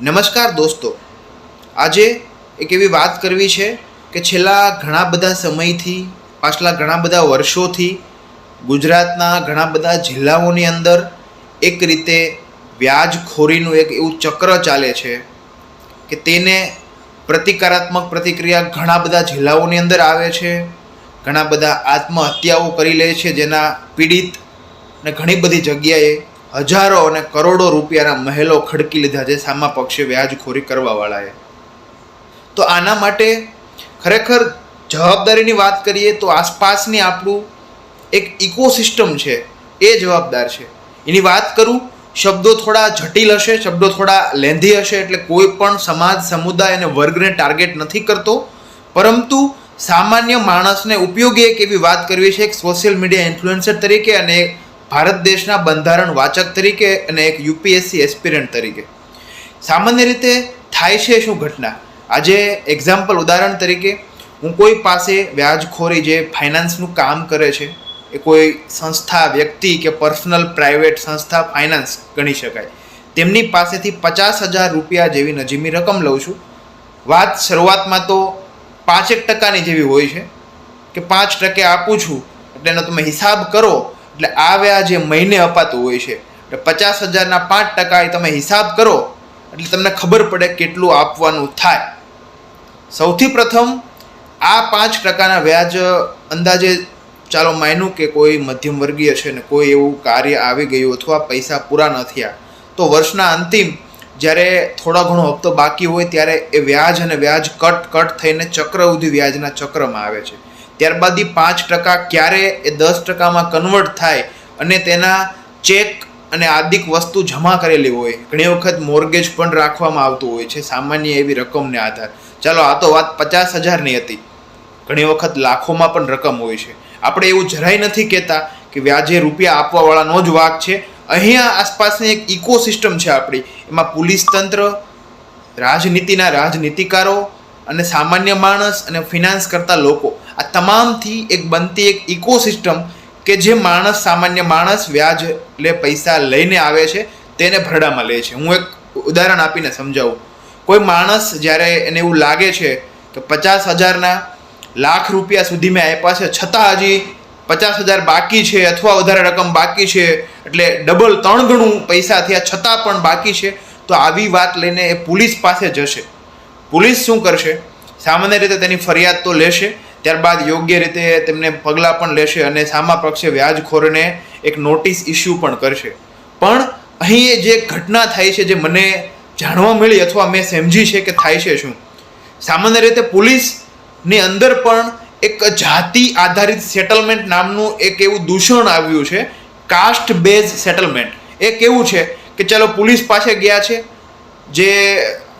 નમસ્કાર દોસ્તો. આજે એક એવી વાત કરવી છે કે છેલ્લા ઘણા બધા સમયથી, પાછલા ઘણા બધા વર્ષોથી ગુજરાતના ઘણા બધા જિલ્લાઓની અંદર એક રીતે વ્યાજખોરીનું એક એવું ચક્ર ચાલે છે કે તેને પ્રતિકારાત્મક પ્રતિક્રિયા ઘણા બધા જિલ્લાઓની અંદર આવે છે, ઘણા બધા આત્મહત્યાઓ કરી લે છે જેના પીડિત ને ઘણી બધી જગ્યાએ હજારો અને કરોડો રૂપિયાના મહેલો ખડકી લીધા છે સામા પક્ષે વ્યાજખોરી કરવાવાળાએ. તો આના માટે ખરેખર જવાબદારીની વાત કરીએ તો આસપાસની આપણું એક ઇકોસિસ્ટમ છે, એ જવાબદાર છે. એની વાત કરું, શબ્દો થોડા જટિલ હશે, શબ્દો થોડા લેંધી હશે એટલે કોઈ પણ સમાજ, સમુદાય અને વર્ગને ટાર્ગેટ નથી કરતો. પરંતુ સામાન્ય માણસને ઉપયોગી એક એવી વાત કરવી છે, એક સોશિયલ મીડિયા ઇન્ફ્લુએન્સર તરીકે અને ભારત દેશના બંધારણ વાચક તરીકે અને એક યુપીએસસી એસ્પિરન્ટ તરીકે. સામાન્ય રીતે થાય છે શું ઘટના? આજે એક્ઝામ્પલ ઉદાહરણ તરીકે, હું કોઈ પાસે વ્યાજખોરી જે ફાઇનાન્સનું કામ કરે છે, એ કોઈ સંસ્થા, વ્યક્તિ કે પર્સનલ પ્રાઇવેટ સંસ્થા ફાઇનાન્સ ગણી શકાય. તેમની પાસેથી પચાસ હજાર રૂપિયા જેવી નજીમી રકમ લઉં છું. વાત શરૂઆતમાં તો પાંચેક ટકાની જેવી હોય છે, કે પાંચ ટકે આપું છું, એટલે એનો તમે હિસાબ કરો એટલે આ વ્યાજ એ મહિને અપાતું હોય છે, એટલે પચાસ હજારના પાંચ ટકા એ તમે હિસાબ કરો, એટલે તમને ખબર પડે કેટલું આપવાનું થાય. સૌથી પ્રથમ, આ પાંચ ટકાના વ્યાજ અંદાજે ચાલો માન્યું કે કોઈ મધ્યમ વર્ગીય છે ને કોઈ એવું કાર્ય આવી ગયું અથવા પૈસા પૂરા ન થયા, તો વર્ષના અંતિમ જ્યારે થોડો ઘણો હપ્તો બાકી હોય ત્યારે એ વ્યાજ અને વ્યાજ કટ કટ થઈને ચક્રવૃદ્ધિ વ્યાજના ચક્રમાં આવે છે. ત્યારબાદ એ પાંચ ટકા ક્યારે એ દસ ટકામાં કન્વર્ટ થાય અને તેના ચેક અને આદિક વસ્તુ જમા કરેલી હોય. ઘણી વખત મોર્ગેજ પણ રાખવામાં આવતું હોય છે. સામાન્ય એવી રકમને આધાર. ચાલો, આ તો વાત પચાસ હજારની હતી. ઘણી વખત લાખોમાં પણ રકમ હોય છે. આપણે એવું જરાય નથી કહેતા કે વ્યાજે રૂપિયા આપવાવાળાનો જ વાક છે. અહીંયા આસપાસની એક ઇકોસિસ્ટમ છે આપણી. એમાં પોલીસ તંત્ર, રાજનીતિના રાજનીતિકારો અને સામાન્ય માણસ અને ફિનાન્સ કરતા લોકો આ તમામથી એક બનતી એક ઇકોસિસ્ટમ કે જે માણસ, સામાન્ય માણસ વ્યાજ લે, પૈસા લઈને આવે છે, તેને ભરડામાં લે છે. હું એક ઉદાહરણ આપીને સમજાવું. કોઈ માણસ જ્યારે એને એવું લાગે છે કે પચાસ હજારના લાખ રૂપિયા સુધી મેં આપ્યા છે, છતાં હજી પચાસ હજાર બાકી છે અથવા વધારે રકમ બાકી છે, એટલે ડબલ ત્રણ ગણું પૈસા થયા છતાં પણ બાકી છે, તો આવી વાત લઈને એ પોલીસ પાસે જશે. પોલીસ શું કરશે? સામાન્ય રીતે તેની ફરિયાદ તો લેશે ત્યારબાદ યોગ્ય રીતે તેમને પગલાં પણ લેશે અને સામા પક્ષે વ્યાજખોરને એક નોટિસ ઇસ્યુ પણ કરશે. પણ અહીં જે ઘટના થાય છે જે મને જાણવા મળી અથવા મેં સમજી છે કે થાય છે શું? સામાન્ય રીતે પોલીસની અંદર પણ એક જાતિ આધારિત સેટલમેન્ટ નામનું એક એવું દૂષણ આવ્યું છે કાસ્ટ બેઝ સેટલમેન્ટ એ કેવું છે કે ચલો પોલીસ પાસે ગયા છે, જે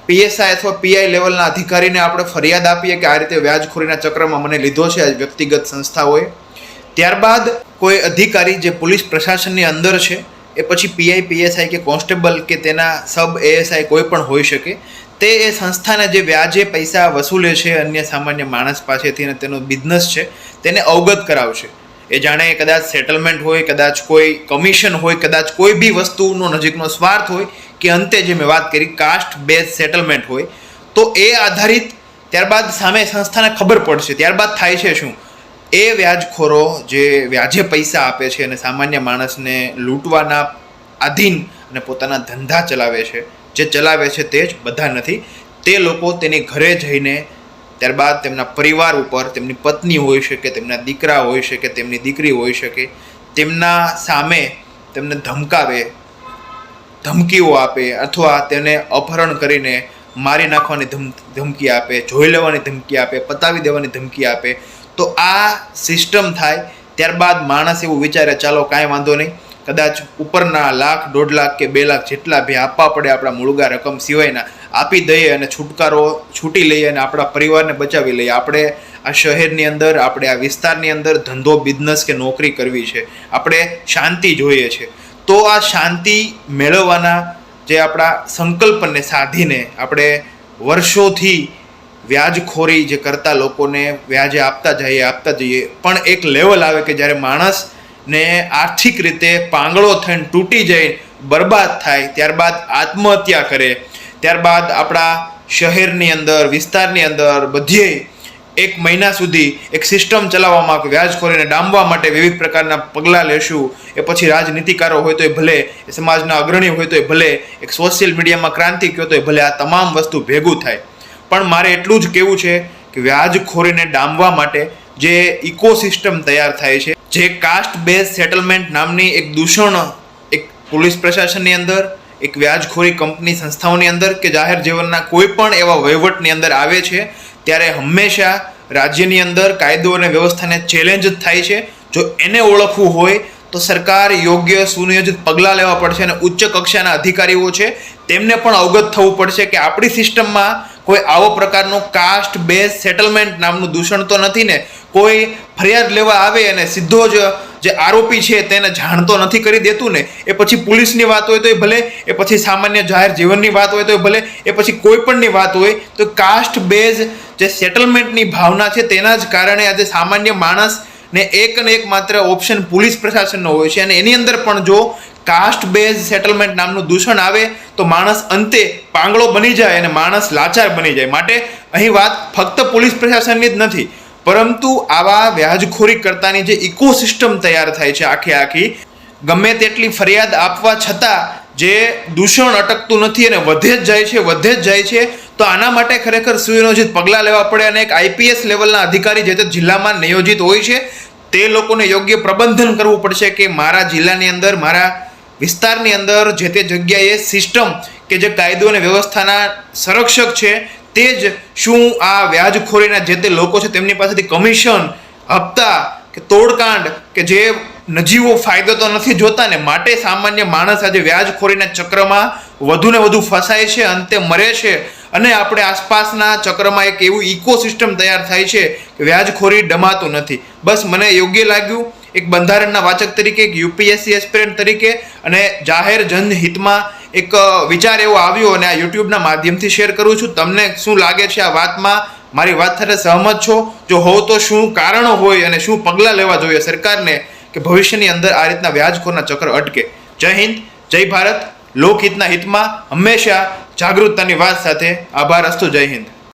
પીએસઆઈ અથવા પીઆઈ લેવલના અધિકારીને આપણે ફરિયાદ આપીએ કે આ રીતે વ્યાજખોરીના ચક્રમાં મને લીધો છે આ વ્યક્તિગત સંસ્થાઓએ. ત્યારબાદ કોઈ અધિકારી જે પોલીસ પ્રશાસનની અંદર છે, એ પછી પીઆઈ, પીએસઆઈ કે કોન્સ્ટેબલ કે તેના સબ એએસઆઈ કોઈ પણ હોઈ શકે, તે એ સંસ્થાને જે વ્યાજે પૈસા વસૂલે છે અન્ય સામાન્ય માણસ પાસેથી અને તેનો બિઝનેસ છે, તેને અવગત કરાવશે. એ જાણે કદાચ સેટલમેન્ટ હોય, કદાચ કોઈ કમિશન હોય, કદાચ કોઈ બી વસ્તુનો નજીકનો સ્વાર્થ હોય કે અંતે જે મેં વાત કરી કાસ્ટ બેઝ સેટલમેન્ટ હોય, તો એ આધારિત ત્યારબાદ સામે સંસ્થાને ખબર પડશે. ત્યારબાદ થાય છે શું? એ વ્યાજખોરો જે વ્યાજે પૈસા આપે છે અને સામાન્ય માણસને લૂંટવાના આધીન અને પોતાના ધંધા ચલાવે છે, જે ચલાવે છે તે જ બધા નથી. તે લોકો તેની ઘરે જઈને ત્યારબાદ તેમના પરિવાર ઉપર, તેમની પત્ની હોઈ શકે, તેમના દીકરા હોઈ શકે, તેમની દીકરી હોઈ શકે, તેમના સામે તેમને ધમકાવે ધમકીઓ આપે અથવા તેને અપહરણ કરીને મારી નાખવાની ધમ, ધમકી આપે, જોઈ લેવાની ધમકી આપે, પતાવી દેવાની ધમકી આપે, તો આ સિસ્ટમ થાય. ત્યારબાદ માણસ એવું વિચારે, ચાલો, કાંઈ વાંધો નહીં. કદાચ ઉપરના લાખ, દોઢ લાખ કે બે લાખ જેટલા ભી આપવા પડે આપણા મૂળગા રકમ સિવાયના, આપી દઈએ અને છુટકારો છૂટી લઈએ અને આપણા પરિવારને બચાવી લઈએ. આપણે આ શહેરની અંદર, આપણે આ વિસ્તારની અંદર ધંધો બિઝનેસ કે નોકરી કરવી છે. આપણે શાંતિ જોઈએ છે. તો આ શાંતિ મેળવવાના જે આપણા સંકલ્પને સાધીને આપણે વર્ષોથી વ્યાજખોરી જે કરતા લોકોને વ્યાજે આપતા જઈએ આપતા જઈએ, પણ એક લેવલ આવે કે જ્યારે માણસને આર્થિક રીતે પાંગળો થઈને તૂટી જાય બરબાદ થાય, ત્યારબાદ આત્મહત્યા કરે, ત્યારબાદ આપણા શહેરની અંદર, વિસ્તારની અંદર બધે એક મહિના સુધી એક સિસ્ટમ ચલાવવામાં વ્યાજખોરીને ડામવા માટે વિવિધ પ્રકારના પગલાં લેશું. એ પછી રાજનીતિકારો હોય તો એ ભલે, એ સમાજના અગ્રણી હોય તો એ ભલે, એક સોશિયલ મીડિયામાં ક્રાંતિ કહો તો એ ભલે, આ તમામ વસ્તુ ભેગું થાય. પણ મારે એટલું જ કહેવું છે કે વ્યાજખોરીને ડામવા માટે જે ઇકોસિસ્ટમ તૈયાર થાય છે, જે કાસ્ટ બેઝ સેટલમેન્ટ નામની એક દૂષણ, એક પોલીસ પ્રશાસનની અંદર, એક વ્યાજખોરી કંપની સંસ્થાઓની અંદર કે જાહેર જીવનના કોઈ પણ એવા વહીવટની અંદર આવે છે ત્યારે હંમેશા રાજ્યની અંદર કાયદો અને વ્યવસ્થાને ચેલેન્જ જ થાય છે. જો એને ઓળખવું હોય, તો સરકાર યોગ્ય સુનિયોજિત પગલાં લેવા પડશે અને ઉચ્ચ કક્ષાના અધિકારીઓ છે, તેમને પણ અવગત થવું પડશે કે આપણી સિસ્ટમમાં કોઈ આવો પ્રકારનું કાસ્ટ બેઝ સેટલમેન્ટ નામનું દૂષણ તો નથી ને કોઈ ફરિયાદ લેવા આવે અને સીધો જ જે આરોપી છે તેને જાણતો નથી કરી દેતું ને, એ પછી પોલીસની વાત હોય તો એ ભલે, એ પછી સામાન્ય જાહેર જીવનની વાત હોય તો એ ભલે, એ પછી કોઈ પણની વાત હોય તો કાસ્ટ બેઝ જે સેટલમેન્ટની ભાવના છે તેના જ કારણે આજે સામાન્ય માણસ ને એક ને એક માત્ર ઓપ્શન પોલીસ પ્રશાસનનો હોય છે. અને એની અંદર પણ જો કાસ્ટ બેઝ સેટલમેન્ટ નામનું દૂષણ આવે તો માણસ અંતે પાંગળો બની જાય અને માણસ લાચાર બની જાય. માટે અહીં વાત ફક્ત પોલીસ પ્રશાસનની જ નથી પરંતુ આવા વ્યાજખોરી કરતાની જે ઇકોસિસ્ટમ તૈયાર થાય છે આખી આખી, ગમે તેટલી ફરિયાદ આપવા છતાં જે દૂષણ અટકતું નથી અને વધે જ જાય છે, વધે જ જાય છે, તો આના માટે ખરેખર સુયોજિત પગલાં લેવા પડે અને એક આઈપીએસ લેવલના અધિકારી જે તે જિલ્લામાં નિયોજિત હોય છે, તે લોકોને યોગ્ય પ્રબંધન કરવું પડશે કે મારા જિલ્લાની અંદર, મારા વિસ્તારની અંદર જે તે જગ્યાએ સિસ્ટમ કે જે કાયદો અને વ્યવસ્થાના સંરક્ષક છે તે જ શું આ વ્યાજખોરીના જે તે લોકો છે તેમની પાસેથી કમિશન, હપ્તા કે તોડકાંડ કે જે નજીવો ફાયદો તો નથી જોતા ને માટે સામાન્ય માણસ આજે વ્યાજખોરીના ચક્રમાં વધુ ને વધુ ફસાય છે, અંતે મરે છે. અને આપણે આસપાસના ચક્રમાં એક એવું ઇકોસિસ્ટમ તૈયાર થાય છે કે વ્યાજખોરી ડમાતું નથી. બસ મને યોગ્ય લાગ્યું. એક બંધારણના વાચક તરીકે, એક યુપીએસસી એસ્પિરન્ટ તરીકે અને જાહેર જનહિતમાં એક વિચાર એવો આવ્યો અને આ યુટ્યુબના માધ્યમથી શેર કરું છું. તમને શું લાગે છે આ વાતમાં? મારી વાત સાથે સહમત છો? જો હોવ તો શું કારણો હોય અને શું પગલાં લેવા જોઈએ સરકારને કે ભવિષ્યની અંદર આ રીતના વ્યાજખોરના ચક્ર અટકે? જય હિન્દ, જય ભારત. લોકહિતના હિતમાં હંમેશા જાગૃતતાની વાત સાથે આભાર અસ્તુ. જય હિન્દ.